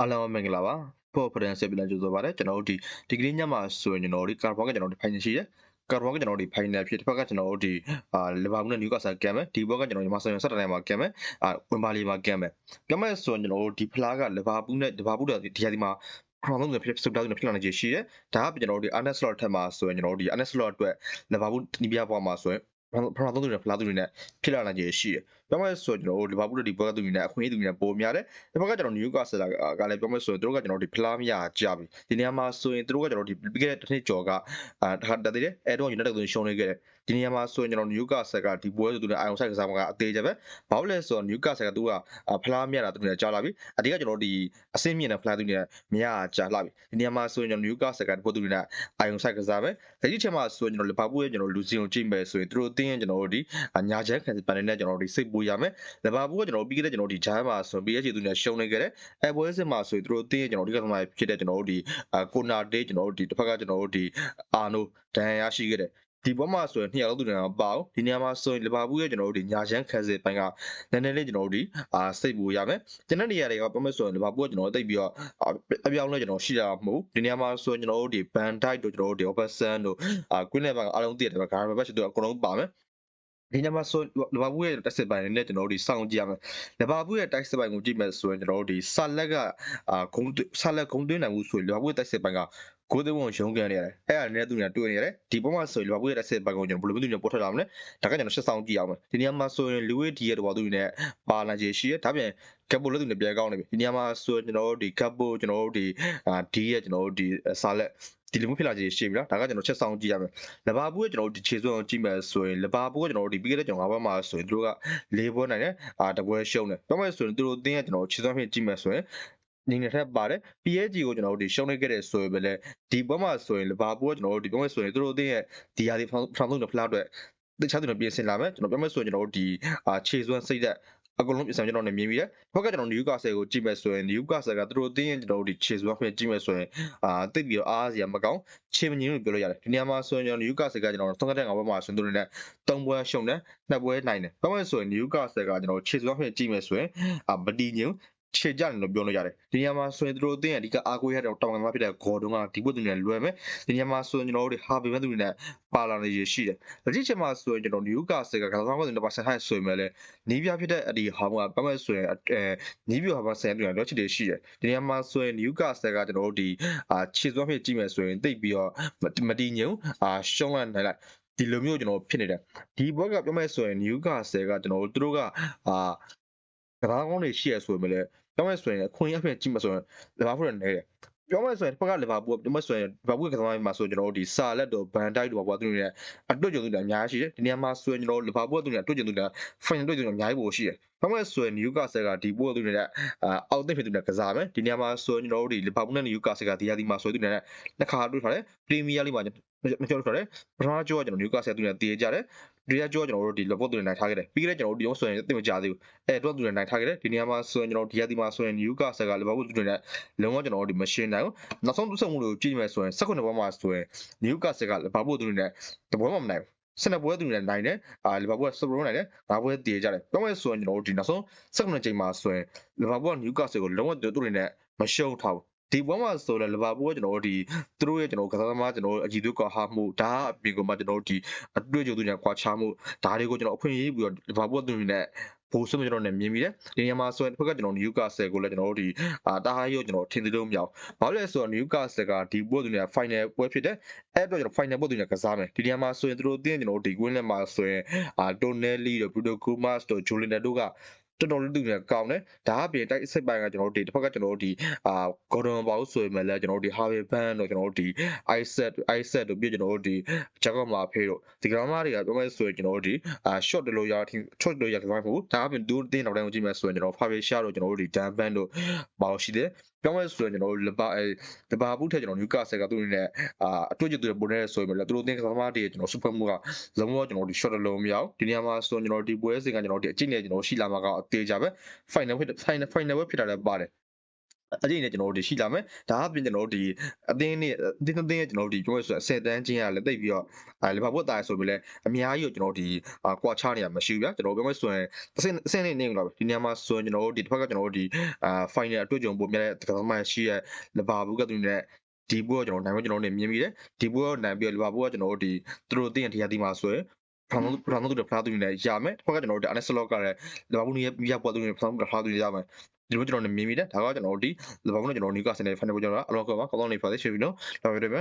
အားလုံးမင်္ဂလာပါဖို့ဖရန်ဆက်ပြန်ကြိုဆိုပါရစေကျွန်တော်တို့ဒီဒီကနေ့ညမှာဆိုရင်ကျွန်တော်တို့ကာဘောကကျွန်တော်တို့ဖိုင်နယ်ရှိတယ်ကာဘောကကျွန်တော်တို့ဒီဖိုင်နယ်ဖြစ်တစ်ဖက်ကကျွန်တော်တို့ဒီအာလီဗာပူးနဲ့နယူကာဆယ်ကမ်မယ်ဒီဘောကကျွန်တော်ဒီမှာဆိုရင်ဆက်တတိုင်းမှာကမ်မယ်အာဝင်ပါလီမှာကမ်မယ်ကမ်မယ်ဆိုရင်ကျွန်တော်တို့ဒီဖလားကလီဗာပူးနဲ့လီဗာပူးတို့ဒီဟာဒီမှာခရောင်းလုံးဖြစ်စပ်တောင်းဖြစ်လာနေကြရှိတယ်ဒါကကျွန်တော်တို့ဒီ Arnes Slot ထက်မှာဆိုရင်ကျွန်တော်တို့ဒီ Arnes Slot အတွက်လီဗာပူးနီးပြပေါ်မှာဆိုရင်ဖရာသုံးသူတွေဖလားသူတွေနဲ့ဖြစ်လာနိုင်ကြရှိတယ်။ ပြောမယ်ဆိုကျွန်တော်တို့လီဗာပူးတို့ဒီဘောကသူတွေနဲ့အခွင့်အရေးသူတွေနဲ့ပိုများတယ်။ဒီဘက်ကကျွန်တော်နယူကာဆယ်ကလည်းပြောမယ်ဆိုရင်တို့ကကျွန်တော်တို့ဒီဖလားမရကြပြီ။ဒီနေရာမှာဆိုရင်တို့ကကျွန်တော်တို့ဒီပြီးခဲ့တဲ့တစ်နှစ်ကျော်ကအာတခါတသေးတယ်အဲတော့ United ကိုရှုံးနေခဲ့တယ်။ဒီနေရာမှာဆိုရင်ကျွန်တော်နယူကာဆယ်ကဒီပွဲသူတွေနဲ့အာယုံဆိုင်ကစားမှာကအသေးချပဲ။ဘာလို့လဲဆိုတော့နယူကာဆယ်ကသူကဖလားမရတာသူတွေကြားလာပြီ။အဓိကကျွန်တော်တို့ဒီအဆင့်မြင့်တဲ့ဖလားသူတွေနဲ့မရကြားလာပြီ။ဒီနေရာမှာဆိုရင်ကျွန်တော်နယူကာဆယ်ကဒီပွဲသူတွေနဲ့အာယုံဆိုင်ကစားမယ်။ဒီချက်မှာဆိုရင်ကျွန်တော်လီဗာပူးရဲ့ကျွန်တော်လူစီကိုကြည့်မယ်ဆိုရင်တို့အသင်းရဲ့ကျွန်တော်တို့ဒီညာချမ်းခံစစ်ပန်နေတဲ့ကျွန်တော်တို့ဒီစိတ်ပူရမယ်လီဗာပူးကကျွန်တော်ပြီးခဲ့တဲ့ကျွန်တော်ဒီဂျိုင်းမှာဆို PSG သူနဲ့ရှုံးနေခဲ့တယ်အဲပွဲစစ်မှာဆိုရင်တို့အသင်းရဲ့ကျွန်တော်ဒီကသမားဖြစ်တဲ့ကျွန်တော်တို့ဒီကိုနာဒေးကျွန်တော်တို့ဒီတစ်ဖက်ကကျွန်တော်တို့ဒီအာနိုဒန်ရရှိခဲ့တယ်ဒီဘက်မှာဆိုရင်နှစ်ယောက်လုံးသူတွေကပေါ့ဒီနေရာမှာဆိုရင်လီဗာပူးရဲ့ကျွန်တော်တို့ဒီညာချမ်းခံစစ်ပိုင်းကနည်းနည်းလေးကျွန်တော်တို့ဒီအာစိတ်ပူရမယ်ကျွန်တော်နေရာတွေကပြောမယ်ဆိုရင်လီဗာပူးကကျွန်တော်တိတ်ပြီးတော့အပြောင်းလဲကျွန်တော်ရှိတာမဟုတ်ဒီနေရာမှာဆိုရင်ကျွန်တော်တို့ဒီဘန်ဒိုက်တို့ကျွန်တော်တို့ဒီ Oberson တို့အာကွင်းလေဘန်အားလုံးတည်တယ်ဂါရဘက်တို့အကုန်လုံးပါမယ် ဒီညမှာဆိုလီဗာပူးရဲ့တက်စစ်ပိုင်းနဲ့ကျွန်တော်တို့ဒီစောင့်ကြည့်ရမယ်လီဗာပူးရဲ့တက်စစ်ပိုင်းကိုကြည့်မယ်ဆိုရင်ကျွန်တော်တို့ဒီဆာလက်ကအာဂုံဆာလက်ဂုံသွင်းနိုင်မှုဆိုရင်လီဗာပူးရဲ့တက်စစ်ပိုင်းက ကိုယ်တည်းဝင်ရုံးကန်နေရတယ်အဲ့ဒါနဲ့သူနဲ့တွေ့နေရတယ်ဒီပုံမှာဆိုရင်လီဗာပူးရဲ့တက်စစ်ပိုင်းကိုကျွန်တော်ဘယ်လိုမျိုးသူနဲ့ပေါ်ထွက်လာမလဲဒါကကျွန်တော်ရှစ်ဆောင်ကြည့်အောင်မယ်ဒီညမှာဆိုရင်လူဝေးဒီရဲ့တော့သူနဲ့ပါလာခြေရှိရဒါပြန်ကပ်ပိုလည်းသူနဲ့ပြန်ကောင်းနေပြီဒီညမှာဆိုရင်ကျွန်တော်တို့ဒီကပ်ပိုကျွန်တော်တို့ဒီအာဒီရဲ့ကျွန်တော်တို့ဒီဆာလက်ဒီလိုမျိုးဖြစ်လာခြေရှိပြီလားဒါကကျွန်တော်ချက်ဆောင်ကြည့်ရမယ်လီဗာပူးရဲ့ကျွန်တော်တို့ဒီခြေစွမ်းကိုကြည့်မယ်ဆိုရင်လီဗာပူးကကျွန်တော်တို့ဒီပြီးခဲ့တဲ့ကျွန်တော်ငါးဘက်မှာဆိုရင်သူတို့က၄ပွဲနိုင်တယ်အာတပွဲရှုံးတယ်ပြောမယ်ဆိုရင်သူတို့အသင်းရဲ့ကျွန်တော်ခြေစွမ်းဖြင့်ကြည့်မယ်ဆိုရင် နေနေထက်ပါတယ် PSG ကိုကျွန်တော်တို့ဒီရှုံးနေခဲ့တဲ့ဆိုရင်ပဲလေဒီဘက်မှာဆိုရင်လီဗာပူးကကျွန်တော်တို့ဒီပြောမယ်ဆိုရင်သူတို့အသင်းရဲ့ဒီဟာဒီဖရန်ဆုံးတဲ့ဖလားအတွက်တခြားသူတွေပြင်ဆင်လာမယ်ကျွန်တော်ပြောမယ်ဆိုရင်ကျွန်တော်တို့ဒီအာခြေစွမ်းစိတ်သက်အကုန်လုံးပြင်ဆင်ကျွန်တော်နေမြင်ပြီးတယ်။ဟုတ်ကဲ့ကျွန်တော်နယူကာဆယ်ကိုကြည့်မယ်ဆိုရင်နယူကာဆယ်ကသူတို့အသင်းရဲ့ကျွန်တော်တို့ဒီခြေစွမ်းဖြင့်ကြည့်မယ်ဆိုရင်အာတိတ်ပြီးတော့အားစရာမကောင်းခြေမငင်းလို့ပြောလို့ရတယ်။ဒီနေရာမှာဆိုရင်ကျွန်တော်နယူကာဆယ်ကကျွန်တော်သုံးကတဲ့ငါဘက်မှာဆိုရင်သူတို့နဲ့၃ပွဲရှုံးတယ်နှစ်ပွဲနိုင်တယ်။ဘာမှဆိုရင်နယူကာဆယ်ကကျွန်တော်ခြေစွမ်းဖြင့်ကြည့်မယ်ဆိုရင်အာမတီညင် ခြေကြတယ်လို့ပြောလို့ရတယ်ဒီနေရာမှာဆိုရင်တို့အသင်းအဓိကအားကိုးရတဲ့တောင်ကမှာဖြစ်တဲ့ဂေါ်တုံးကဒီဘုတ်သူတွေလွယ်မယ်ဒီနေရာမှာဆိုရင်ကျွန်တော်တို့ဟာဘီဘက်သူတွေနဲ့ပါလာနေရရှိတယ်လက်ရှိချိန်မှာဆိုရင်ကျွန်တော်နယူကာဆယ်ကကစားသမားတွေတစ်ပါဆက်ဟိုက်ဆိုရင်လည်းနီးပြဖြစ်တဲ့ဒီဟာကပတ်မဲ့ဆိုရင်အဲနီးပြဟာပါဆယ်တွေတော့ချစ်တွေရှိတယ်ဒီနေရာမှာဆိုရင်နယူကာဆယ်ကကျွန်တော်တို့ဒီအာခြေစွမ်းဖြစ်ကြည့်မယ်ဆိုရင်တိတ်ပြီးတော့မတီးညုံအာရှုံးလိုက်နိုင်လိုက်ဒီလိုမျိုးကျွန်တော်ဖြစ်နေတယ်ဒီဘက်ကပြောမယ်ဆိုရင်နယူကာဆယ်ကကျွန်တော်တို့သူတို့ကအာကစားကောင်းတွေရှိရဆိုရင်လည်း ပြောမယ်ဆိုရင်အခွင့်အရေးကြည့်မှဆိုရင်လီဗာပူးနဲ့နေတယ်ပြောမယ်ဆိုရင်တစ်ဖက်ကလီဗာပူးပြောမယ်ဆိုရင်လီဗာပူးကစားမှာဆိုကျွန်တော်တို့ဒီဆာလက်တို့ဘန်တိုက်တို့ပေါ့သူတို့နဲ့အတွေ့အကြုံတွေအများကြီးရှိတယ်ဒီနေရာမှာဆိုရင်ကျွန်တော်တို့လီဗာပူးကသူတို့နဲ့အတွေ့အကြုံတွေဖိုင်နယ်တွေ့ကြုံတွေအများကြီးပို့ရှိတယ်ဘာမှဆိုရင်နယူကာဆယ်ကဒီပို့သူတွေနဲ့အာအောက်သိဖြစ်သူနဲ့ကစားမယ်ဒီနေရာမှာဆိုရင်ကျွန်တော်တို့ဒီလီဗာပူးနဲ့နယူကာဆယ်ကဒီရာဒီမှာဆိုသူတွေနဲ့နှစ်ခါတွေ့ထားတယ်ပရီးမီးယားလိမှာ မကျော်ထားတယ်ပထမကျော်ကကျွန်တော်နယူကာဆယ်သူနဲ့တည်ကြတယ်ဒီရကျော်ကျွန်တော်တို့ဒီလဘော့သူတွေနိုင်ထားခဲ့တယ်ပြီးခဲ့တဲ့ကျွန်တော်တို့ဒီအောင်ဆိုရင်သိမကြသေးဘူးအဲတော့သူတွေနိုင်ထားခဲ့တယ်ဒီနေရာမှာဆိုရင်ကျွန်တော်ဒီရဒီမှာဆိုရင်နယူကာဆယ်ကလဘော့သူတွေနဲ့လုံးဝကျွန်တော်တို့ဒီမရှင်းနိုင်ဘူးနောက်ဆုံးသူ့ဆက်မှုတွေကိုကြည့်မယ်ဆိုရင်16ဘောမှာဆိုရင်နယူကာဆယ်ကလဘော့သူတွေနဲ့တပွဲမှမနိုင်ဘူးစနပွဲသူတွေနိုင်တယ်အာလီဗာပူးကစပရိုးနိုင်တယ်ငါးပွဲတည်ကြတယ်ပြောမယ်ဆိုရင်ကျွန်တော်တို့ဒီနောက်ဆုံး16ချိန်မှာဆိုရင်လီဗာပူးကနယူကာဆယ်ကိုလုံးဝသူတွေနဲ့မရှုံးထားဘူး ဒီဘဝမှာဆိုလည်းလီဗာပူးကကျွန်တော်တို့ဒီသူတို့ရဲ့ကျွန်တော်ကစားသမားကျွန်တော်တို့အကြည့်သူကဟာမှုဒါအပြင်ကမှကျွန်တော်တို့ဒီအတွေ့အကြုံသူညာကွာခြားမှုဒါတွေကိုကျွန်တော်အခွင့်အရေးပြီးတော့လီဗာပူးကသူတွေနဲ့ဘိုးဆွေးကျွန်တော်နဲ့မြင်မိတယ်ဒီညမှာဆိုရင်တစ်ဖက်ကကျွန်တော်နယူကာဆယ်ကိုလည်းကျွန်တော်တို့ဒီအာတာဟာရောကျွန်တော်ထင်သေးလို့မရအောင်ဘာလို့လဲဆိုတော့နယူကာဆယ်ကဒီပွဲသူတွေက final ပွဲဖြစ်တယ်အဲ့တော့ကျွန်တော် final ပွဲသူတွေကစားမယ်ဒီညမှာဆိုရင်သူတို့တင်းကျွန်တော်တို့ဒီ win လက်မှာဆိုရင်အာတိုနယ်လီတို့ဘရူဒိုကူမတ်စ်တို့ဂျိုလင်နယ်တို့က တော်တော်လေးသူတွေကကောင်းတယ်ဒါအပြင်တိုက်စစ်ပိုင်းကကျွန်တော်တို့ဒီတစ်ဖက်ကကျွန်တော်တို့ဒီအာဂေါ်ဒွန်ဘောက်ဆိုရင်လည်းကျွန်တော်တို့ဒီဟာဗီဘန်တို့ကျွန်တော်တို့ဒီ iset iset တို့ပြကျွန်တော်တို့ဒီဂျက်ကောမာဖေးတို့ဒီကရမားတွေကပြောမယ်ဆိုရင်ကျွန်တော်တို့ဒီအာ short တလို့ရထင် short တလို့ရကစားဖို့ဒါအပြင်ဒူးတင်းနောက်တိုင်းကိုကြည့်မယ်ဆိုရင်ကျွန်တော်ဖာဗီရှာတို့ကျွန်တော်တို့ဒီဒန်ဘန်တို့ဘောက်ရှိတယ် ပြောမယ်ဆိုရင်ကျွန်တော်တို့လဘာအဲလဘာဘူးထက်ကျွန်တော်နယူကာဆယ်ကသူ့အနေနဲ့အာအတွေ့အကြုံတွေပုံနေဆိုရင်လည်းသူတို့သင်ကစားသမားတွေကျွန်တော်စူပါမှုကလုံးဝကျွန်တော်ဒီ short လုံးမရအောင်ဒီနေရာမှာဆိုရင်ကျွန်တော်ဒီပွဲစဉ်ကကျွန်တော်ဒီအကျင့်နဲ့ကျွန်တော်ရှိလာမှာကအသေးကြပဲ final final final ပဲဖြစ်တာလည်းပါတယ် အကျိနဲ့ကျွန်တော်တို့ဒီရှိလာမယ်ဒါအပြင်ကျွန်တော်တို့ဒီအသင်းနဲ့အသင်းအသင်းရဲ့ကျွန်တော်တို့ဒီပြောရဆိုအဆယ်တန်းချင်းကလည်းတိတ်ပြီးတော့အဲလီဗာပူးတားဆိုပြီးလဲအများကြီးကိုကျွန်တော်တို့ဒီကွာချနေရမရှိဘူးဗျာကျွန်တော်ပြောမယ်ဆိုရင်အဆင့်အဆင့်နဲ့နေကြတော့ဒီနေရာမှာဆိုရင်ကျွန်တော်တို့ဒီတစ်ဖက်ကကျွန်တော်တို့ဒီအာ final အတွေ့အကြုံပုံမြတဲ့တက္ကသိုလ်မှရှိရဲ့လီဗာပူးကသူနဲ့ဒီဘောကကျွန်တော်နိုင်ဖို့ကျွန်တော်တို့နေမြင်ပြီးတယ်ဒီဘောကနိုင်ပြီးတော့လီဗာပူးကကျွန်တော်တို့ဒီသူတို့အသင်းတရားတီမှာဆိုရင်ဖရန်ဖရန်တို့ဖလားသူနဲ့ရမယ်တစ်ဖက်ကကျွန်တော်တို့အနက်စလော့ကလည်းလီဗာပူးရဲ့ရပေါ်သူနဲ့ဖရန်ဖလားသူရမယ် ဒီလိုကျွန်တော်နေမြင်မိတယ်ဒါကကျွန်တော်တို့ဒီလီဗာပူးနဲ့ကျွန်တော်နီကာဆယ်နဲ့ဖိုင်နယ်ပေါ်ကျွန်တော်အလောက်ကပါကောင်းကောင်းနေပါသေးရှိပြီနော်ဒါပဲတယ်ပဲ